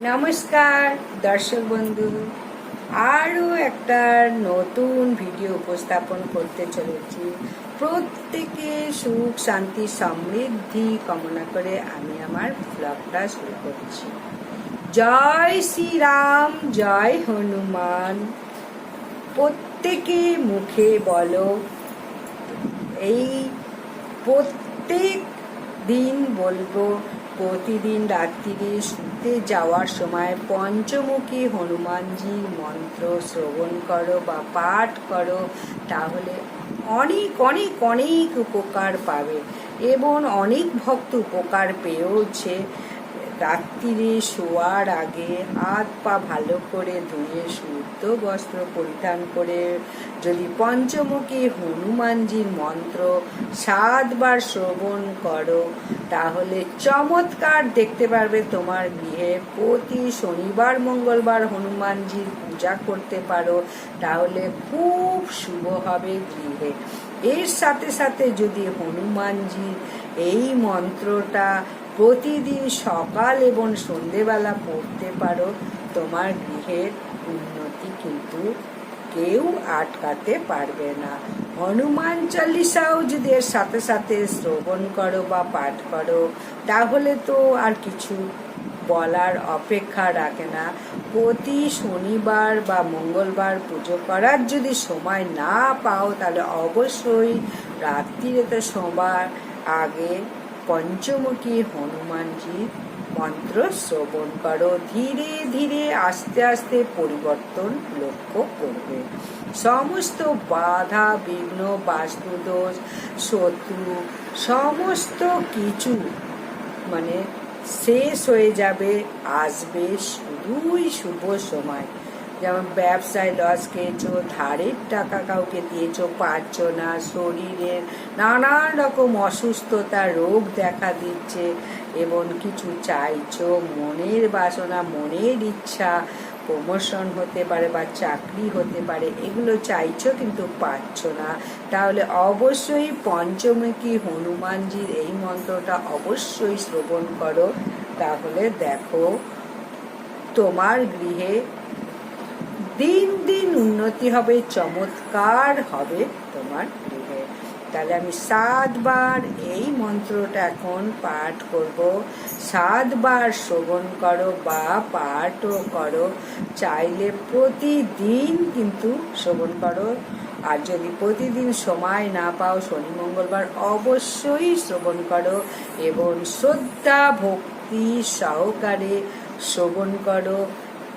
নমস্কার, দর্শক বন্ধু। আরও একটা নতুন ভিডিও উপস্থাপন করতে চলেছি। প্রত্যেকে সুখ, শান্তি, সমৃদ্ধি কামনা করে আমি আমার ব্লগটা শুরু করছি। জয় শ্রীরাম, জয় হনুমান। প্রত্যেকে মুখে বলো, এই প্রত্যেক দিন বলব প্রতিদিন রাত্রিরে শুতে যাওয়ার সময় পঞ্চমুখী হনুমানজির মন্ত্র শ্রবণ করো বা পাঠ করো, তাহলে অনেক অনেক অনেক উপকার পাবে এবং অনেক ভক্ত উপকার পেয়েওছে। রাত্রিরে শোয়ার আগে হাত পা ভালো করে ধুয়ে শুদ্ধ বস্ত্র পরিধান করে যদি পঞ্চমুখী হনুমানজির মন্ত্র সাতবার শ্রবণ করো, তাহলে চমৎকার দেখতে পারবে তোমার গৃহে প্রতি শনিবার, মঙ্গলবার হনুমানজির পূজা করতে পারো, তাহলে খুব শুভ হবে গৃহে। এর সাথে সাথে যদি হনুমানজির এই মন্ত্রটা প্রতিদিন সকাল এবং সন্ধেবেলা পড়তে পারো, তোমার গৃহের উন্নতি কিন্তু কেউ আটকাতে পারবে না। হনুমান চল্লিশাও যদি এর সাথে সাথে শ্রবণ করো বা পাঠ করো, তাহলে তো আর কিছু বলার অপেক্ষা রাখে না। প্রতি শনিবার বা মঙ্গলবার পুজো করার যদি সময় না পাও, তাহলে অবশ্যই রাত্রিরে তো সোমবার আগে পঞ্চমুখী হনুমানজি মন্ত্র শ্রবণ করো। ধীরে ধীরে, আস্তে আস্তে পরিবর্তন লক্ষ্য করবে। সমস্ত বাধা, বিঘ্ন বাস্তুদোষ শত্রু, সমস্ত কিছু মানে শেষ হয়ে যাবে, আসবে শুধুই শুভ সময়। যেমন ব্যবসায় লস খেয়েছো, ধারের টাকা কাউকে দিয়েছ, পাচ্ছ না, শরীরের নানান রকম অসুস্থতা, রোগ দেখা দিচ্ছে এবং কিছু চাইছো? মনের বাসনা, মনের ইচ্ছা প্রমোশন হতে পারে বা চাকরি হতে পারে, এগুলো চাইছো কিন্তু পাচ্ছ না। তাহলে অবশ্যই পঞ্চমুখী হনুমানজির এই মন্ত্রটা অবশ্যই শ্রবণ করো। তাহলে দেখো, তোমার গৃহে দিন দিন উন্নতি হবে, চমৎকার হবে তোমার তাহলে আমি সাতবার এই মন্ত্রটা এখন পাঠ করব। সাতবার শ্রবণ করো বা পাঠও করো। চাইলে প্রতিদিন কিন্তু শ্রবণ করো। আর যদি প্রতিদিন সময় না পাও, শনি, মঙ্গলবার অবশ্যই শ্রবণ করো এবং শ্রদ্ধা ভক্তি সহকারে শ্রবণ করো।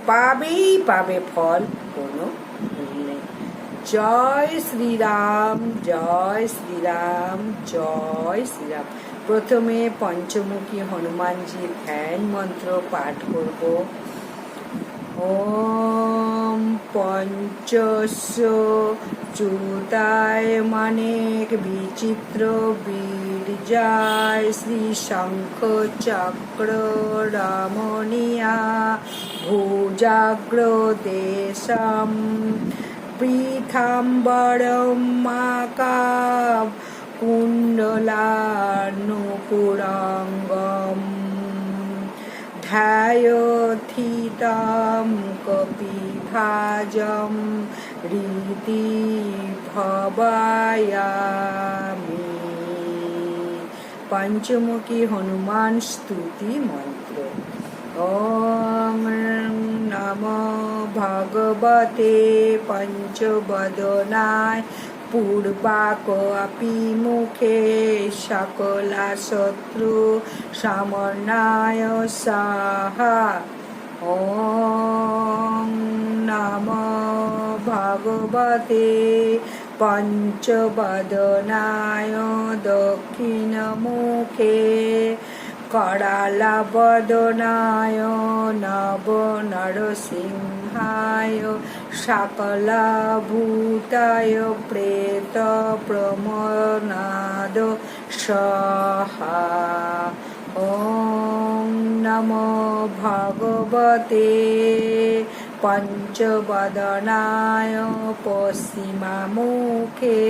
পাবেই পাবে ফল, কোনো জয় শ্রীরাম জয় শ্রীরাম জয় শ্রীরাম। প্রথমে পঞ্চমুখী হনুমানজির ধ্যান মন্ত্র পাঠ করব। ওম পঞ্চস্য চুতায় মানেক বিচিত্র বীর্যায় শ্রী শঙ্খ চক্র রমণিয়া ভুজাগ্র দেশম পীতাম্বরম মাকা কুণ্ডলানুপুরঙ্গম ধ্যায়োথিतं কপিভাজম রীতি ভবায়ামি পঞ্চমুখী হনুমান স্তুতি মন্ত্র ওম নম ভগবতে পঞ্চবদনায় পূর্বাক আপি মুখে সকলা শত্রু সমন্বয় সাহা ওম নম ভগবতে পঞ্চবদনায় দক্ষিণ মুখে করালা বদনায় নব নরসিংহায় সকলাভূতায় প্রেত প্রমনাদ সহা। ও নমো ভগবতে পঞ্চবদনায় পশ্চিমামুখে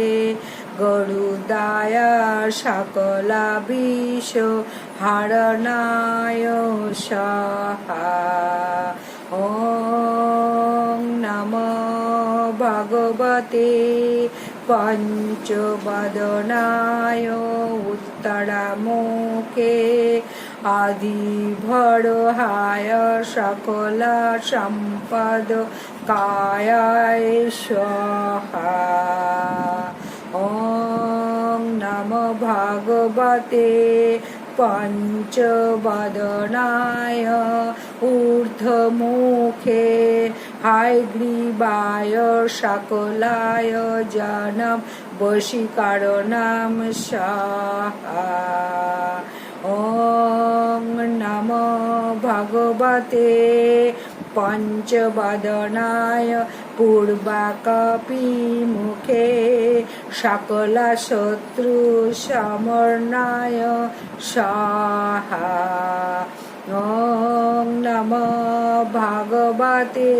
গরুদায় সকলাবিশ हरणाय स्वाहा ॐ नमो भगवते पञ्चवदनाय उत्तरमुखे আদিভরহায় সকল সম্পদ কায় স্বাহা ওম নম ভগবতে पञ्चवदनाय ऊर्ध्वमुखे हायग्रीवाय सकलाय जनम वशीकरणं स्वाहा ॐ नमो भगवते পঞ্চবদনায় পূর্বাকপিমুখে সকলা শত্রু সমর্ণায় সাহা ॐ नमो भगवते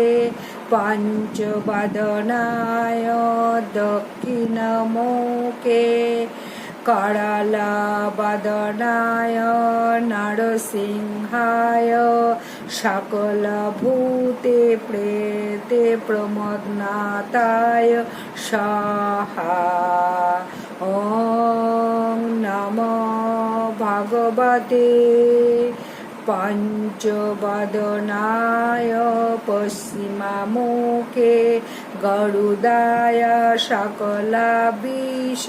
पञ्चवदनाय दक्षिणमुखे করলবদনায় নরসিংহায় সকলভূতে প্রেতে প্রমোদনাথায় সাহা। ওং নম ভগবতে পঞ্চবদনায় পশ্চিমামুখে গরুদায় বিষ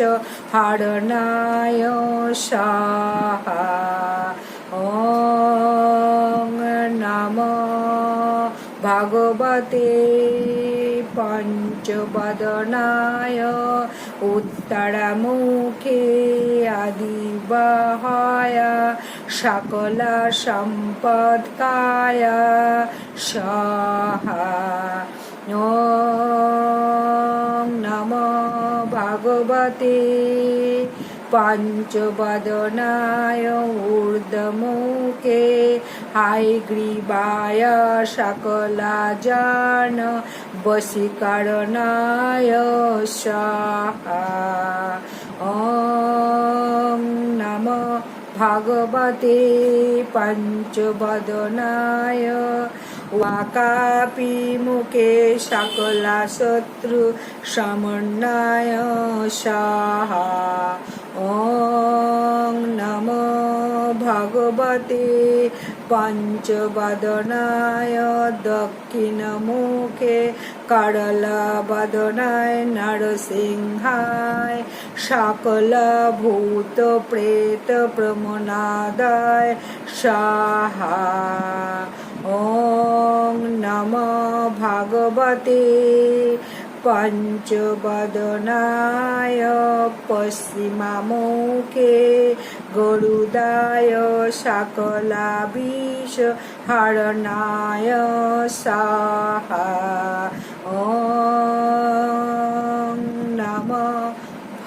হারণায় সাহা ॐ নম ভগবতে পঞ্চবদনায় উত্তরামুখে আদিবাহায় সকলা সম্পদকায় সাহা ॐ নম ভগবতে পঞ্চবদনায় ঊর্ধ্বমুখে হাইগ্রীবায় সকলা জন বশীকরণায় ॐ নম ভগবতে পঞ্চবদনায় ওয়াকাপিমুখে সকলা শত্রু সমন্বয় সাহা ॐ দক্ষিণমুখে করলবদনায় নরসিংহায় সকল ভূত প্রেত প্রমনাদায় সাহা ॐ পঞ্চবদনায় পশ্চিমামুখে গরুদায় সকলা বিষ হরণায় সাহা ॐ নম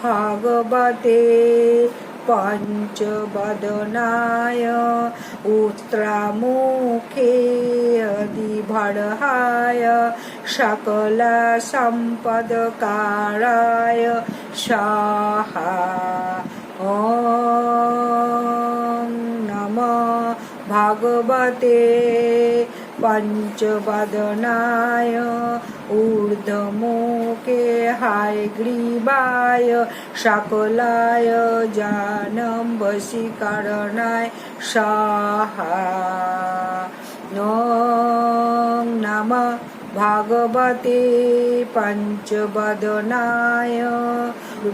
ভগবতে উত্তরামুখে অধিভরহায় সকলা সম্পদকারায় সাহা। ॐ নম ভগবতে ঊর্ধ্বমুখে হায়গ্রীবায় সকলায় জানম বশীকরণায় সাহা। ॐ নম ভাগবতে পঞ্চবদনায়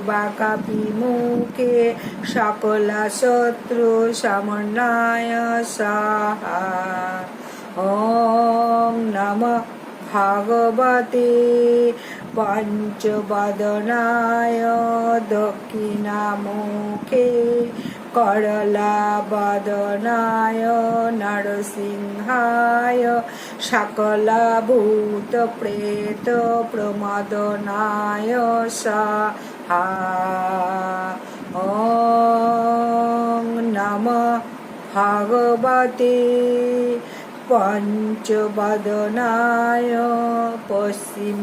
বাকাপিমুখে সকলা শত্রু সমন্বয় সাহা। ॐ নম ভাগবতে পঞ্চবদনায় দক্ষিণামুখে করলা বদনায় নরসিংহায় সকলা ভূত প্রেত প্রমদনায় সাহা ॐ নম ভগবতে পঞ্চবদনায় পশ্চিমামুখে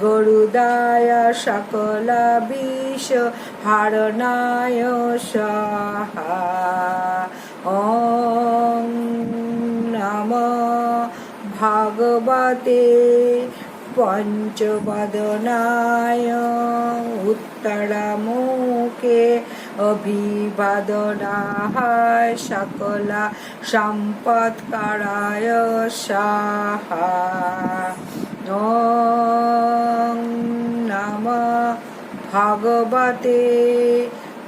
গরুদায় সকলা বিষ হারণায় সাহা। ॐ নম ভগবতে পঞ্চবদনায় উত্তরমুখে অভিবাদনায় সকলা সম্পৎকারায় সাহা। নম ভগবতে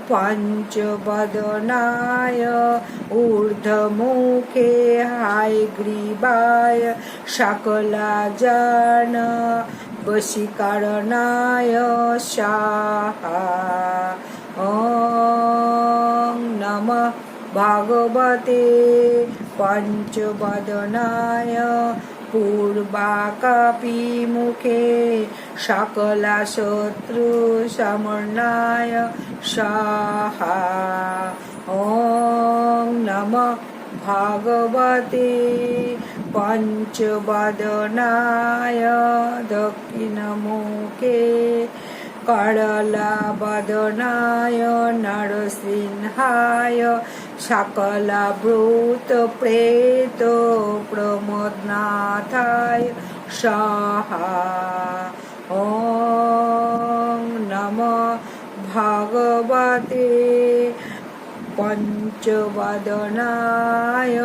পঞ্চবদনায় ঊর্ধ্বমুখে হায়গ্রীবায় সকলাজান বশীকরণায় সাহা। ॐ नमः भगवते पञ्चवदनाय पूर्वाकपिमुखे सकलशत्रुसमर्णाय साहा ॐ नमः भगवते पञ्चवदनाय दक्षिणमुखे করলা বদনায় নরসিংহায় সকলা ব্রুত প্রেত প্রমোদনাথায় সহা। ও নম ভগবতে। পঞ্চবদনায়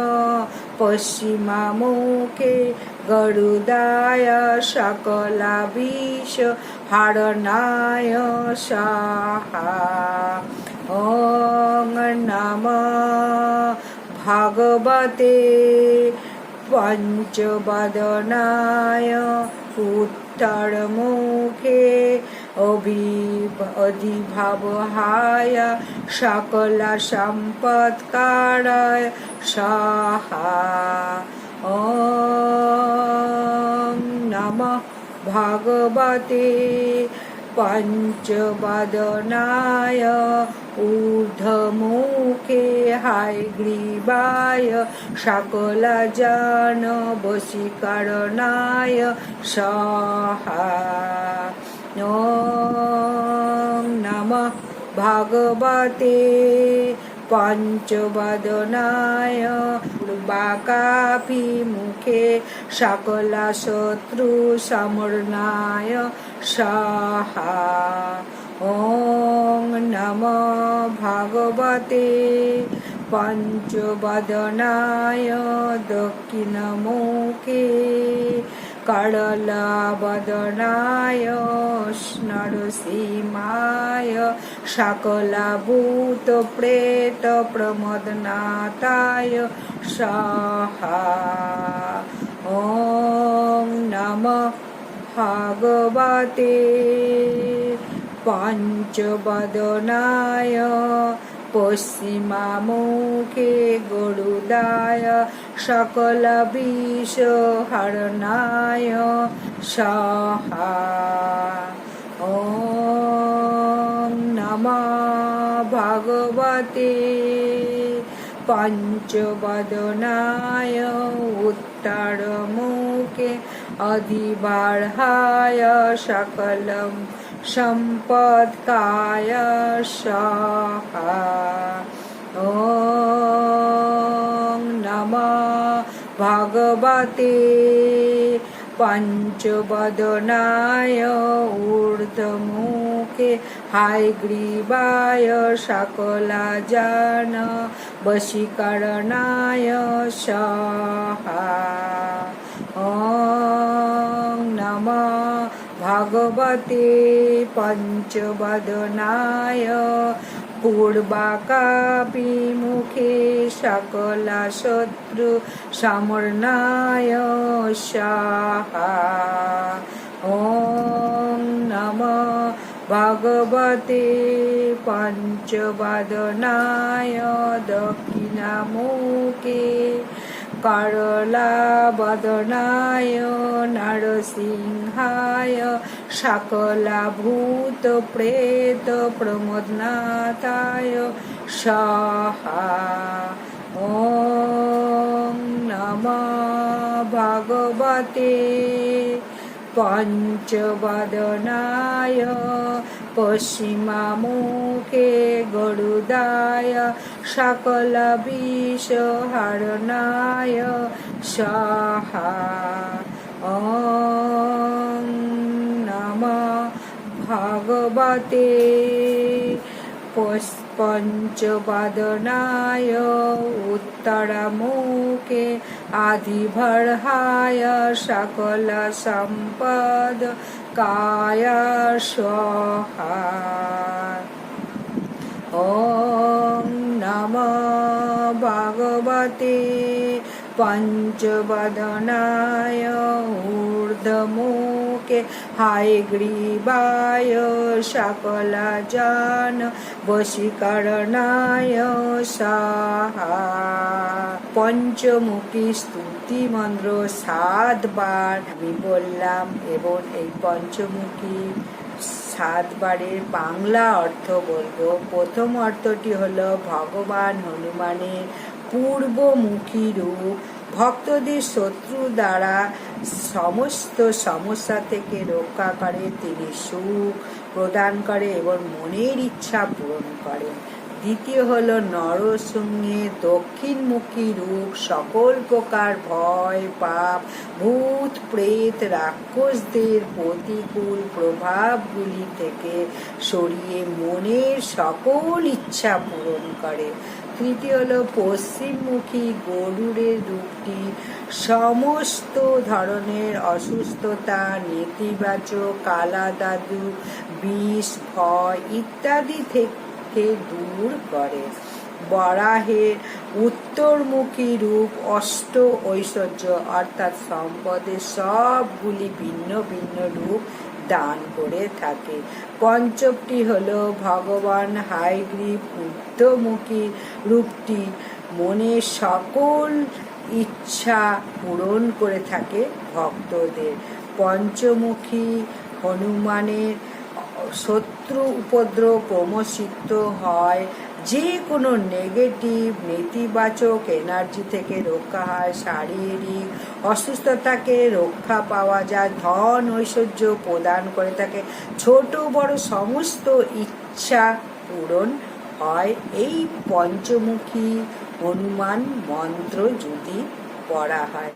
পশ্চিমামুখে গরুদায় সকলাবিষ হরণায় সাহা। ওং নম ভগবতে পঞ্চবদনায়। উত্তরমুখে অভিব অধিভাবহায় সকলা সম্পৎকারায় সাহা। নমঃ ভগবতে পঞ্চবদনায়। ঊর্ধ্বমুখে হায়গ্রীবায় সকলজন বশীকরণায় সহা। ॐ নমঃ ভগবতে পঞ্চবদনায় বাকাভিমুখে সকলা শত্রু সমর্ণায় সাহা ॐ নম ভগবতে পঞ্চবদনায় দক্ষিণমুখে সকলাভূত প্রেত প্রমদনাথায় সাহা। ॐ নম ভগবতে। পঞ্চবদনায় পশ্চিমা মুখে গরুদায় সকল বিষ হরণায় সহা। নম ভগবতে। পঞ্চবদনায় উত্তর উত্তরমুখে অধিবার্হায় সকলম सकलं सम्पत्काय स्वाहा ॐ नमः भगवते पञ्चवदनाय ऊर्ध्वमुखे हायग्रीवाय सकलाजान वशीकरणाय स्वाहा ॐ नमः ভগবতে পঞ্চবদনায় পূর্বাকাপি মুখে সকলা শত্রু সমর্ণায় সাহা। ওম নম ভগবতে পঞ্চবদনায় দক্ষিণামুখে করলা বদনায় নরসিংহায় সকলা ভূত প্রেত প্রমোদনাথায় সহা ওম নম ভগবতে। পঞ্চবদনায় পশ্চিমামুখে গরুদায় সকল বিষ হরণায় সাহা ॐ ভাগবতে। পঞ্চবদনায় উত্তরমুখে আদিভর্হায় সকল সম্পদ কায় সহায়। ওম নম ভগবতে পঞ্চবদনায় ঊর্ধ্বমূ કે હાય ગ્રીબાય জান જન વશીકરણાય সাহা পঞ্চমুখী স্তুতি মন্ত্র সাতবার আমি বললাম, এবং এই পঞ্চমুখী সাতবারের বাংলা অর্থ বলব। প্রথম অর্থটি হলো ভগবান হনুমানের পূর্বমুখী রূপ। ভক্তদের শত্রু দ্বারা সমস্ত সমস্যা থেকে রক্ষা করে, তিনি সুখ প্রদান করে এবং মনের ইচ্ছা পূরণ করেন। দ্বিতীয় হলো নরসিংহে দক্ষিণমুখী রূপ, সকল প্রকার ভয়, পাপ, ভূত, প্রেত, রাক্ষসদের প্রতিকূল প্রভাবগুলি থেকে সরিয়ে মনের সকল ইচ্ছা পূরণ করে। তৃতীয় হলো পশ্চিমমুখী গরুরের রূপটি, সমস্ত ধরনের অসুস্থতা, নেতিবাচক কালা দাদু বিষ, ভয় ইত্যাদি থেকে দূর করে। বরাহের উত্তরমুখী রূপ, অষ্ট ঐশ্বর্য অর্থাৎ সম্পদের সবগুলি ভিন্ন ভিন্ন রূপ দান করে থাকে। পঞ্চমটি হল ভগবান হাইগ্রীব ঊর্ধ্বমুখী রূপটি মনে সকল ইচ্ছা পূরণ করে থাকে ভক্তদের। পঞ্চমুখী হনুমানের শত্রু উপদ্রব প্রমোষিত হয়। যে কোনো নেগেটিভ নেতিবাচক এনার্জি থেকে রক্ষা হয়। শারীরিক অসুস্থতাকে রক্ষা পাওয়া যায়। ধন ঐশ্বর্য প্রদান করে থাকে। ছোট বড় সমস্ত ইচ্ছা পূরণ হয়। এই পঞ্চমুখী হনুমান মন্ত্র যদি পড়া হয়।